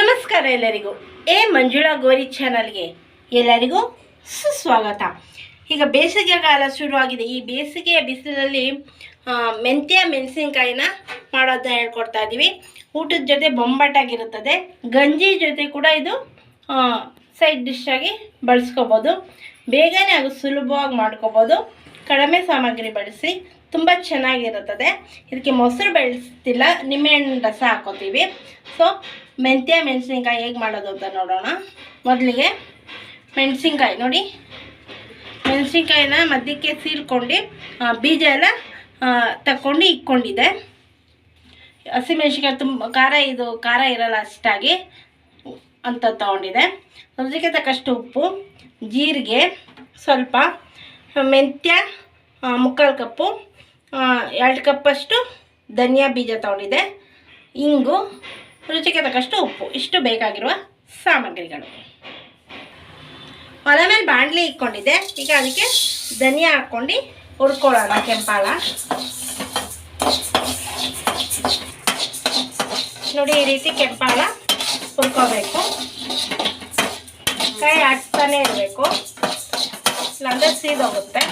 ನಮಸ್ಕಾರ ಎಲ್ಲರಿಗೂ. ಎ ಮಂಜುಳಾ ಗೋರಿ ಚಾನಲ್ಗೆ ಎಲ್ಲರಿಗೂ ಸುಸ್ವಾಗತ. ಈಗ ಬೇಸಿಗೆ ಕಾಲ ಶುರುವಾಗಿದೆ. ಈ ಬೇಸಿಗೆಯ ಬಿಸಿಲಲ್ಲಿ ಮೆಂತ್ಯ, ಮೆಣಸಿನ್ಕಾಯಿನ ಮಾಡೋದನ್ನ ಹೇಳ್ಕೊಡ್ತಾ ಇದ್ದೀವಿ ಊಟದ ಜೊತೆ ಬೊಂಬಾಟಾಗಿರುತ್ತದೆ. ಗಂಜಿ ಜೊತೆ ಕೂಡ ಇದು ಸೈಡ್ ಡಿಶ್ ಆಗಿ ಬಳಸ್ಕೋಬೋದು. ಬೇಗನೆ ಹಾಗೂ ಸುಲಭವಾಗಿ ಮಾಡ್ಕೋಬೋದು. ಕಡಿಮೆ ಸಾಮಗ್ರಿ ಬಳಸಿ, ತುಂಬ ಚೆನ್ನಾಗಿರುತ್ತದೆ. ಇದಕ್ಕೆ ಮೊಸರು ಬೆಳೆಸ್ತಿಲ್ಲ, ನಿಂಬೆಹಣ್ಣು ರಸ ಹಾಕೋತೀವಿ. ಸೊ ಮೆಂತ್ಯ ಮೆಣಸಿನ್ಕಾಯಿ ಹೇಗೆ ಮಾಡೋದು ಅಂತ ನೋಡೋಣ. ಮೊದಲಿಗೆ ಮೆಣಸಿನ್ಕಾಯಿ ನೋಡಿ. ಮೆಣಸಿನ್ಕಾಯಿನ ಮಧ್ಯಕ್ಕೆ ಸೀಳ್ಕೊಂಡು ಆ, ಬೀಜ ಎಲ್ಲ ತಕ್ಕೊಂಡು ಇಕ್ಕೊಂಡಿದ್ದೆ. ಹಸಿಮೆಣ್ಸಿನ್ಕಾಯಿ ತುಂಬ ಖಾರ ಇದು ಖಾರ ಇರಲ್ಲ ಅಷ್ಟಾಗಿ ಅಂತ ತೊಗೊಂಡಿದೆ ರುಚಿಗೆ ತಕ್ಕಷ್ಟು ಉಪ್ಪು ಜೀರಿಗೆ ಸ್ವಲ್ಪ ಮೆಂತ್ಯ ಮುಕ್ಕಾಲು ಕಪ್ಪು ಎರಡು ಕಪ್ಪಷ್ಟು ಧನಿಯಾ ಬೀಜ ತೊಗೊಂಡಿದ್ದೆ. ಇಂಗು ರುಚಿಗೆ ತಕ್ಕಷ್ಟು ಉಪ್ಪು. ಇಷ್ಟು ಬೇಕಾಗಿರುವ ಸಾಮಗ್ರಿಗಳು. ಒಲೆ ಮೇಲೆ ಬಾಣಲಿ ಇಟ್ಕೊಂಡಿದ್ದೆ ಈಗ ಅದಕ್ಕೆ ಧನಿಯಾ ಹಾಕ್ಕೊಂಡು ಹುರ್ಕೊಳ್ಳೋಣ ಕೆಂಪಾಳ. ನೋಡಿ, ಈ ರೀತಿ ಕೆಂಪಾಳ ಹುರ್ಕೋಬೇಕು. ಕೈ ಆಡ್ತಾನೆ ಇರಬೇಕು. ಇಲ್ಲಾಂದ್ರೆ ಸೀದೋಗುತ್ತೆ.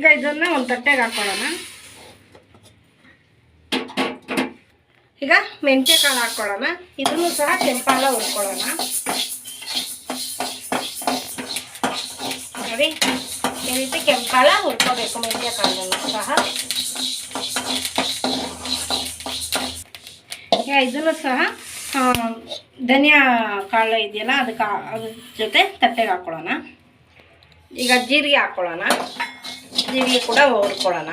ಈಗ ಇದನ್ನ ಒಂದು ತಟ್ಟೆಗೆ ಹಾಕೊಳ್ಳೋಣ. ಈಗ ಮೆಂತ್ಯ ಕಾಳು ಹಾಕ್ಕೊಳ್ಳೋಣ ಇದನ್ನು ಸಹ ಕೆಂಪಾಲ ಉರ್ಕೊಳ್ಳೋಣ ನೋಡಿ, ಈ ರೀತಿ ಕೆಂಪಾಲ ಹುರ್ಕೋಬೇಕು ಮೆಂತ್ಯ ಕಾಳನ್ನು ಸಹ. ಇದನ್ನು ಸಹ ಧನಿಯಾ ಕಾಳು ಇದೆಯಲ್ಲ, ಅದಕ್ಕೆ ಅದ್ರ ಜೊತೆ ತಟ್ಟೆಗೆ ಹಾಕ್ಕೊಳ್ಳೋಣ ಈಗ ಜೀರಿಗೆ ಹಾಕ್ಕೊಳ್ಳೋಣ ಜೀರಿಗೆ ಕೂಡ ಹುರ್ಕೊಳ್ಳೋಣ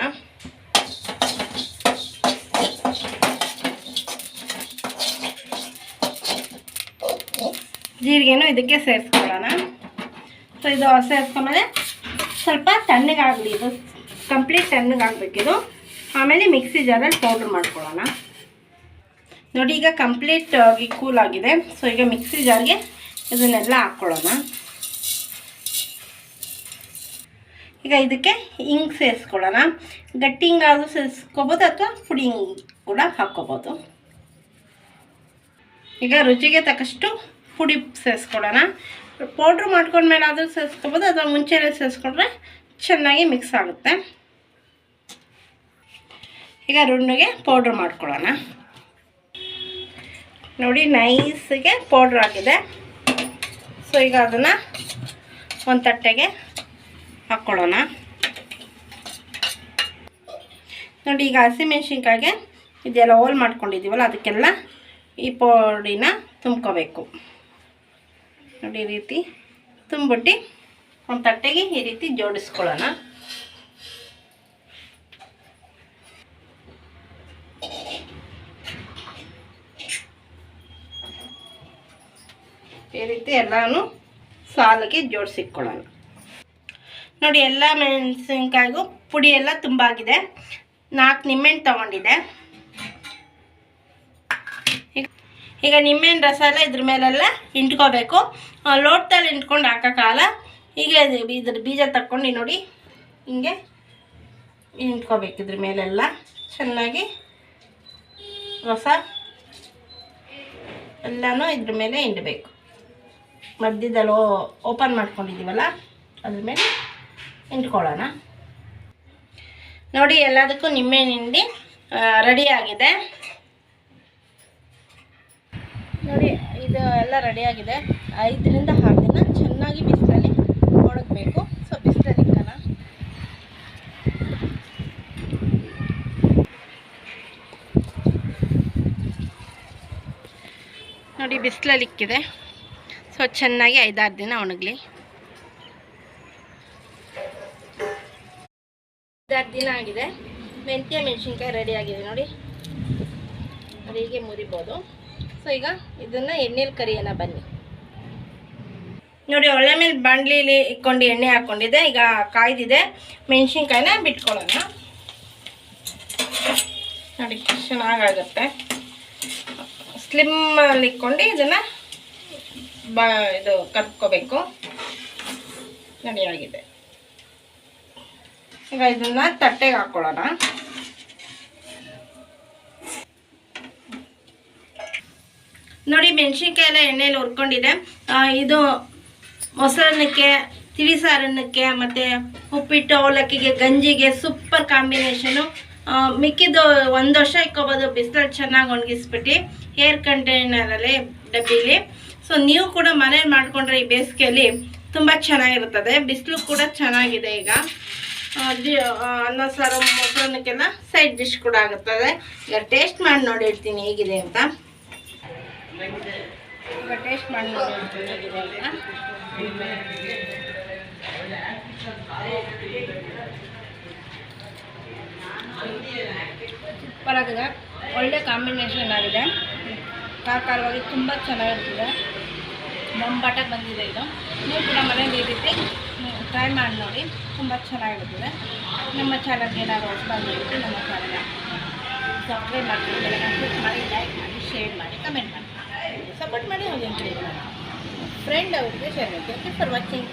ಜೀರಿಗೆನೂ ಇದಕ್ಕೆ ಸೇರಿಸ್ಕೊಳ್ಳೋಣ. ಸೊ ಇದು ಸೇರಿಸ್ಕೊಂಡ್ಮೇಲೆ ಸ್ವಲ್ಪ ತಣ್ಣಗಾಗಲಿ, ಇದು ಕಂಪ್ಲೀಟ್ ತಣ್ಣಗಾಗಬೇಕಿದು ಆಮೇಲೆ ಮಿಕ್ಸಿ ಜಾರಲ್ಲಿ ಪೌಡ್ರ್ ಮಾಡ್ಕೊಳ್ಳೋಣ. ನೋಡಿ, ಈಗ ಕಂಪ್ಲೀಟ್ ಆಗಿ ಕೂಲ್ ಆಗಿದೆ. ಸೊ ಈಗ ಮಿಕ್ಸಿ ಜಾರ್ಗೆ ಇದನ್ನೆಲ್ಲ ಹಾಕ್ಕೊಳ್ಳೋಣ. ಈಗ ಇದಕ್ಕೆ ಹಿಂಗ್ ಸೇರಿಸ್ಕೊಳ್ಳೋಣ. ಗಟ್ಟಿ ಆದರೂ ಸೇರಿಸ್ಕೋಬೋದು ಅಥವಾ ಪುಡಿ ಕೂಡ ಹಾಕ್ಕೋಬೋದು. ಈಗ ರುಚಿಗೆ ತಕ್ಕಷ್ಟು ಪುಡಿ ಸೇರಿಸ್ಕೊಳ್ಳೋಣ. ಪೌಡ್ರ್ ಮಾಡ್ಕೊಂಡ್ಮೇಲೆ ಆದರೂ ಸೇರಿಸ್ಕೋಬೋದು, ಅಥವಾ ಮುಂಚೆನೇ ಸೇರಿಸ್ಕೊಂಡ್ರೆ ಚೆನ್ನಾಗಿ ಮಿಕ್ಸ್ ಆಗುತ್ತೆ. ಈಗ ರುಣ್ಣಿಗೆ ಪೌಡ್ರ್ ಮಾಡ್ಕೊಳ್ಳೋಣ. ನೋಡಿ ನೈಸಿಗೆ ಪೌಡ್ರ್ ಆಗಿದೆ. ಸೊ ಈಗ ಅದನ್ನು ಒಂದು ತಟ್ಟೆಗೆ ಹಾಕ್ಕೊಳ್ಳೋಣ. ನೋಡಿ, ಈಗ ಹಸಿಮೆಣ್ಸಿನ್ಕಾಯಿಗೆ ಇದೆಲ್ಲ ಹೋಲ್ ಮಾಡ್ಕೊಂಡಿದ್ದೀವಲ್ಲ, ಅದಕ್ಕೆಲ್ಲ ಈ ಪೌಡಿನ ತುಂಬ್ಕೋಬೇಕು. ನೋಡಿ, ಈ ರೀತಿ ತುಂಬಿಟ್ಟು ಒಂದು ತಟ್ಟೆಗೆ ಈ ರೀತಿ ಜೋಡಿಸ್ಕೊಳ್ಳೋಣ. ಈ ರೀತಿ ಎಲ್ಲಾನು ಸಾಲಿಗೆ ಜೋಡಿಸಿಟ್ಕೊಳ್ಳೋಣ. ನೋಡಿ ಎಲ್ಲ ಮೆಣಸಿನ್ಕಾಯಿಗೂ ಪುಡಿ ಎಲ್ಲ ತುಂಬ ಆಗಿದೆ ನಾಲ್ಕು ನಿಂಬೆಹಣ್ಣು ತೊಗೊಂಡಿದೆ ಈಗ- ನಿಂಬೆಹಣ್ಣು ರಸ ಎಲ್ಲ ಇದ್ರ ಮೇಲೆಲ್ಲ ಇಂಟ್ಕೋಬೇಕು. ಲೋಟದಲ್ಲಿ ಇಂಟ್ಕೊಂಡು ಹಾಕೋಕ್ಕಾಗಲ್ಲ. ಈಗ ಇದು- ಇದ್ರ ಬೀಜ ತಕ್ಕೊಂಡು ನೋಡಿ ಹಿಂಗೆ ಇಂಟ್ಕೋಬೇಕು ಇದ್ರ ಮೇಲೆಲ್ಲ. ಚೆನ್ನಾಗಿ ರಸ ಎಲ್ಲನೂ ಇದ್ರ ಮೇಲೆ ಹಿಂಡಬೇಕು. ಮಧ್ಯದಲ್ಲಿ ಓಪನ್ ಮಾಡ್ಕೊಂಡಿದ್ದೀವಲ್ಲ? ಅದ್ರ ಮೇಲೆ. ಇಂಟ್ಕೊಳ್ಳೋಣ ನೋಡಿ, ಎಲ್ಲದಕ್ಕೂ ನಿಂಬೆ ನಿಂಡಿ ರೆಡಿ ಆಗಿದೆ. ನೋಡಿ, ಇದು ಎಲ್ಲ ರೆಡಿ ಆಗಿದೆ. ಐದರಿಂದ ಆರು ದಿನ ಚೆನ್ನಾಗಿ ಬಿಸಿಲಲ್ಲಿ ಒಣಗಬೇಕು. ಸೊ ಬಿಸಿಲಲ್ಲಿ ಇಕ್ಕಣ ನೋಡಿ, ಬಿಸಿಲಲ್ಲಿ ಇಕ್ಕಿದೆ. ಸೊ ಚೆನ್ನಾಗಿ ಐದಾರು ದಿನ ಒಣಗಲಿ. ಐದಾರು ದಿನ ಆಗಿದೆ. ಮೆಂತ್ಯ, ಮೆಣಸಿನ್ಕಾಯಿ ರೆಡಿ ಆಗಿದೆ ನೋಡಿ. ಅದು ಹೀಗೆ ಮುರಿಬೋದು. ಸೊ ಈಗ ಇದನ್ನು ಎಣ್ಣೆಲಿ ಕರಿಯೋಣ ಬನ್ನಿ. ನೋಡಿ, ಒಳ್ಳೆ ಮೇಲೆ ಬಾಣಲಿಲಿ ಇಟ್ಕೊಂಡು ಎಣ್ಣೆ ಹಾಕ್ಕೊಂಡಿದೆ ಈಗ ಕಾಯ್ದಿದೆ. ಮೆಣಸಿನ್ಕಾಯಿನ ಬಿಟ್ಕೊಳ್ಳೋಣ. ನೋಡಿ, ಚೆನ್ನಾಗಾಗುತ್ತೆ. ಸ್ಲಿಮ್ಮಲ್ಲಿ ಇಕ್ಕೊಂಡು ಇದನ್ನು ಬ ಇದು ಕರ್ಕೋಬೇಕು. ರೆಡಿಯಾಗಿದೆ ಈಗ ಇದನ್ನ ತಟ್ಟೆಗೆ ಹಾಕೊಳ್ಳೋಣ. ನೋಡಿ ಮೆಣಸಿನ್ಕಾಯಿ ಎಲ್ಲ ಎಣ್ಣೆಯಲ್ಲಿ ಹುರ್ಕೊಂಡಿದೆ. ಇದು ಮೊಸರನ್ನಕ್ಕೆ ತಿಳಿಸಾರನ್ನಕ್ಕೆ ಮತ್ತೆ ಉಪ್ಪಿಟ್ಟು, ಅವಲಕ್ಕಿಗೆ, ಗಂಜಿಗೆ ಸೂಪರ್ ಕಾಂಬಿನೇಷನು ಮಿಕ್ಕಿದ್ದು ಒಂದು ವರ್ಷ ಇಕ್ಕೋಬೋದು ಬಿಸಿಲಲ್ಲಿ ಚೆನ್ನಾಗಿ ಒಣಗಿಸ್ಬಿಟ್ಟು ಏರ್ ಕಂಟೈನರಲ್ಲಿ ಡಬ್ಬಿಲಿ. ಸೊ ನೀವು ಕೂಡ ಮನೇಲಿ ಮಾಡಿಕೊಂಡ್ರೆ ಈ ಬೇಸಿಗೆಯಲ್ಲಿ ತುಂಬ ಚೆನ್ನಾಗಿರುತ್ತದೆ. ಬಿಸಿಲು ಕೂಡ ಚೆನ್ನಾಗಿದೆ ಈಗ. ಅನ್ನ, ಸಾರು, ಮೊಸರನ್ನಕ್ಕೆಲ್ಲ ಸೈಡ್ ಡಿಶ್ ಕೂಡ ಆಗುತ್ತದೆ. ಈಗ ಟೇಸ್ಟ್ ಮಾಡಿ ನೋಡಿ ಹೇಗಿದೆ ಅಂತ. ಈಗ ಟೇಸ್ಟ್ ಮಾಡಿ ಸೂಪರ್ ಆಗಿದೆ ಒಳ್ಳೆ ಕಾಂಬಿನೇಷನ್ ಆಗಿದೆ. ಖಾರವಾಗಿ ತುಂಬ ಚೆನ್ನಾಗಿರ್ತದೆ ಬೊಂಬಾಟಾಗಿ ಬಂದಿದೆ ಇದು. ನೀವು ಕೂಡ ಮನೆಯಲ್ಲಿ ಈ ಟ್ರೈ ಮಾಡಿ ನೋಡಿ. ತುಂಬ ಚೆನ್ನಾಗಿರ್ತದೆ ನಮ್ಮ ಚಾನಲ್ಗೆ ಏನಾದರೂ ಹೊಸ ಬಂದಿರುತ್ತೆ ನಮ್ಮ ಚಾನಲ್ ಸಬ್ಸ್ಕ್ರೈಬ್ ಮಾಡ್ಕೊಂಡು ಕ್ಲಿಕ್ ಮಾಡಿ ಲೈಕ್ ಮಾಡಿ ಶೇರ್ ಮಾಡಿ ಕಮೆಂಟ್ ಮಾಡಿ. ಸಪೋರ್ಟ್ ಮಾಡಿ ಹೋಗಿ ಫ್ರೆಂಡ್ ಅವ್ರಿಗೆ ಶೇರ್ ಮಾಡಿ ಥ್ಯಾಂಕ್ ಫಾರ್ ವಾಚಿಂಗ್